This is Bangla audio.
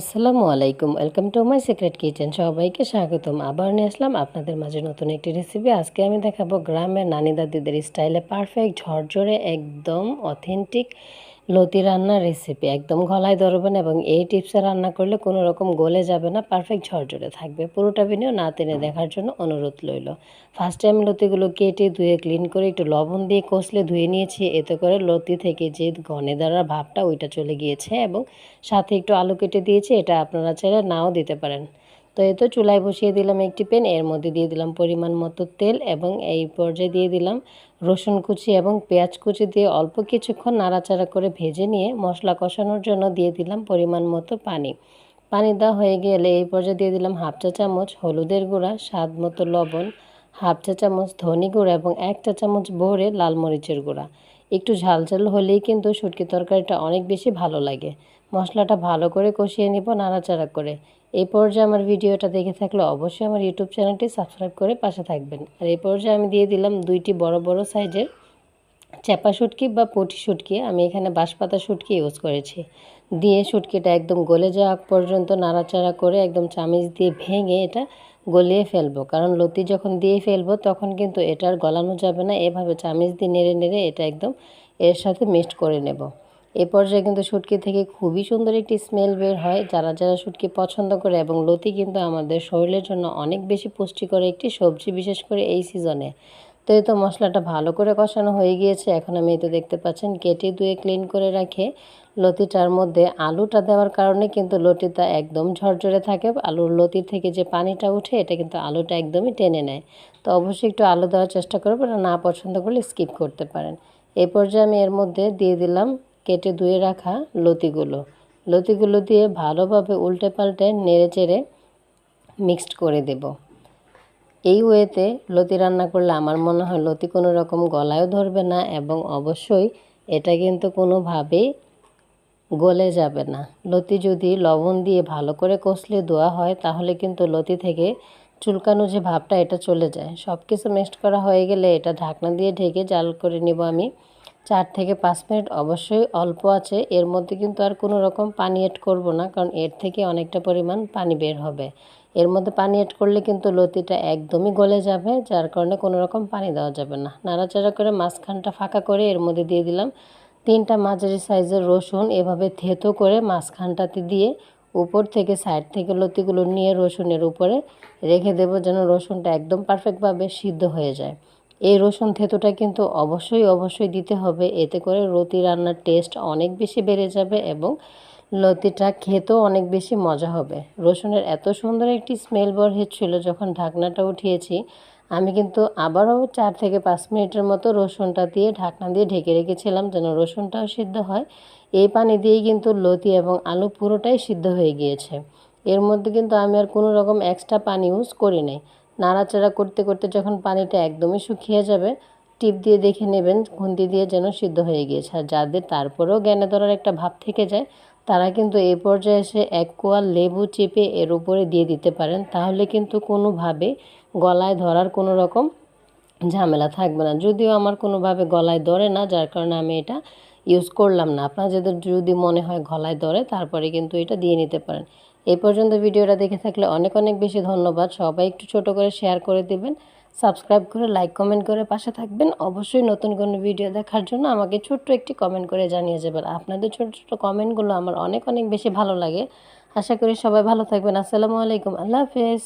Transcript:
আসসালামু আলাইকুম। Welcome to my secret kitchen সবাইকে স্বাগতম। আবার নিয়ে আসলাম আপনাদের মাঝে নতুন একটি রেসিপি আজকে আমি দেখাবো গ্রামের নানি দাদিদের স্টাইলে পারফেক্ট ঝরঝরে, একদম অথেন্টিক লতি রান্নার রেসিপি একদম গলায় ধরবেন এবং এই টিপসে রান্না করলে কোনো রকম গলে যাবে না পারফেক্ট ঝরঝরে থাকবে। পুরোটা ভিডিও না টেনে দেখার জন্য অনুরোধ রইল। ফার্স্ট টাইম লতিগুলো কেটে ধুয়ে ক্লিন করে একটু লবণ দিয়ে কষলে ধুয়ে নিয়েছি। এতে করে লতি থেকে যে ঘনে দাঁড়ার ভাবটা ওইটা চলে গিয়েছে এবং সাথে একটু আলু কেটে দিয়েছি। এটা আপনারা চাইলে নাও দিতে পারেন। তো এই তো চুলায় বসিয়ে দিলাম একটি পেন এর মধ্যে দিয়ে দিলাম পরিমাণ মতো তেল এবং এই পর্যায়ে দিয়ে দিলাম রসুন কুচি এবং পেঁয়াজ কুচি দিয়ে অল্প কিছুক্ষণ নাড়াচাড়া করে ভেজে নিয়ে মশলা কষানোর জন্য দিয়ে দিলাম পরিমাণ মতো পানি। পানি দেওয়া হয়ে গেলে এই পর্যায়ে দিয়ে দিলাম হাফ চা চামচ হলুদের গুঁড়া, স্বাদ মতো লবণ, হাফ চা চামচ ধনি গুঁড়া এবং এক চা চামচ ভরে লাল মরিচের গুঁড়া। একটু ঝাল ঝাল হলেই কিন্তু শুটকি তরকারিটা অনেক বেশি ভালো লাগে। মশলাটা ভালো করে কষিয়ে নিব নাড়াচাড়া করে। এই পর্যায়ে আমার ভিডিওটা দেখে থাকলে অবশ্যই আমার ইউটিউব চ্যানেলটি সাবস্ক্রাইব করে পাশে থাকবেন। আর এই পর্যায়ে আমি দিয়ে দিলাম দুইটি বড় বড় সাইজের চ্যাপা শুটকি বা পটি শুটকি। আমি এখানে বাঁশপাতা শুটকি ইউজ করেছি। দিয়ে শুটকিটা একদম গলে যাওয়া পর্যন্ত নাড়াচাড়া করে একদম চামিচ দিয়ে ভেঙে এটা গলিয়ে ফেলব। কারণ লতি যখন দিয়ে ফেলব, তখন কিন্তু এটার গলানো যাবে না। এভাবে চামিচ দিয়ে নেড়ে নেড়ে এটা একদম এর সাথে মিক্সড করে নেব। এ পর্যায়ে কিন্তু শুটকি থেকে খুবই সুন্দর একটি স্মেল বের হয়। যারা যারা শুটকি পছন্দ করে এবং লতি কিন্তু আমাদের শরীরের জন্য অনেক বেশি পুষ্টিকর একটি সবজি, বিশেষ করে এই সিজনে। তো এই তো মশলাটা ভালো করে কষানো হয়ে গিয়েছে। এখন আমি তো দেখতে পাচ্ছেন কেটে ধুয়ে ক্লিন করে রাখে। লতিটার মধ্যে আলুটা দেওয়ার কারণে কিন্তু লতিটা একদম ঝরঝরে থাকে। আলুর লতি থেকে যে পানিটা উঠে, এটা কিন্তু আলুটা একদমই টেনে নেয়। তো অবশ্যই একটু আলু দেওয়ার চেষ্টা করবেন না পছন্দ করলে স্কিপ করতে পারেন। এই পর্যায়ে আমি এর মধ্যে দিয়ে দিলাম কেটে ধুয়ে রাখা লতিগুলো। লতিগুলো দিয়ে ভালোভাবে উল্টে পাল্টে নেড়ে চেড়ে মিক্সড করে দেব। এই ওয়েতে লতি রান্না করলে আমার মনে হয় লতি কোনো রকম গলায়ও ধরবে না এবং অবশ্যই এটা কিন্তু কোনোভাবেই গলে যাবে না। লতি যদি লবণ দিয়ে ভালো করে কষলে দেওয়া হয়, তাহলে কিন্তু লতি থেকে চুলকানো যে ভাবটা, এটা চলে যায়। সব কিছু মিক্সড করা হয়ে গেলে এটা ঢাকনা দিয়ে ঢেকে জাল করে নিব আমি। চার থেকে পাঁচ মিনিট অবশ্যই অল্প আছে। এর মধ্যে কিন্তু আর কোনো রকম পানি এড করব না, কারণ এর থেকে অনেকটা পরিমাণ পানি বের হবে। এর মধ্যে পানি এড করলে কিন্তু লতিটা একদমই গলে যাবে, যার কারণে কোনো রকম পানি দেওয়া যাবে না। নাড়াচাড়া করে মাঝখানটা ফাঁকা করে এর মধ্যে দিয়ে দিলাম তিনটা মাঝারি সাইজের রসুন। এভাবে থেতো করে মাঝখানটাতে দিয়ে উপর থেকে সাইড থেকে লতিগুলো নিয়ে রসুনের উপরে রেখে দেবো যেন রসুনটা একদম পারফেক্টভাবে সিদ্ধ হয়ে যায়। এই রসুন থেতোটা কিন্তু অবশ্যই অবশ্যই দিতে হবে। এতে করে রতি রান্নার টেস্ট অনেক বেশি বেড়ে যাবে এবং লতিটা খেতেও অনেক বেশি মজা হবে। রসুনের এত সুন্দর একটি স্মেল বার হচ্ছিল যখন ঢাকনাটা উঠিয়েছি, আমি কিন্তু আবারও চার থেকে পাঁচ মিনিটের মতো রসুনটা দিয়ে ঢাকনা দিয়ে ঢেকে রেখেছিলাম যেন রসুনটাও সিদ্ধ হয়। এই পানি দিয়েই কিন্তু লতি এবং আলু পুরোটাই সিদ্ধ হয়ে গিয়েছে। এর মধ্যে কিন্তু আমি আর কোনো রকম এক্সট্রা পানি ইউজ করি নাই। নাড়াচাড়া করতে করতে যখন পানিটা একদমই শুকিয়ে যাবে, টিপ দিয়ে দেখে নেবেন, খুন্তি দিয়ে যেন সিদ্ধ হয়ে গিয়েছে। আর যাদের তারপরেও জ্ঞানে ধরার একটা ভাব থেকে যায়, তারা কিন্তু এই পর্যায়ে এসে এক কোয়াল লেবু চেপে এর উপরে দিয়ে দিতে পারেন। তাহলে কিন্তু কোনোভাবে গলায় ধরার কোনো রকম ঝামেলা থাকবে না। যদিও আমার কোনোভাবে গলায় ধরে না, যার কারণে আমি এটা ইউজ করলাম না। আপনার যাদের যদি মনে হয় গলায় ধরে, তারপরে কিন্তু এটা দিয়ে নিতে পারেন। এই পর্যন্ত ভিডিওটা দেখে থাকলে অনেক অনেক বেশি ধন্যবাদ। সবাই একটু ছোট করে শেয়ার করে দেবেন সাবস্ক্রাইব করে লাইক কমেন্ট করে পাশে থাকবেন। অবশ্যই নতুন কোনো ভিডিও দেখার জন্য আমাকে ছোট্ট একটি কমেন্ট করে জানিয়ে যাবেন। আপনাদের ছোট ছোট কমেন্টগুলো আমার অনেক অনেক বেশি ভালো লাগে। আশা করি সবাই ভালো থাকবেন। আসসালামু আলাইকুম। আল্লাহ হাফেজ।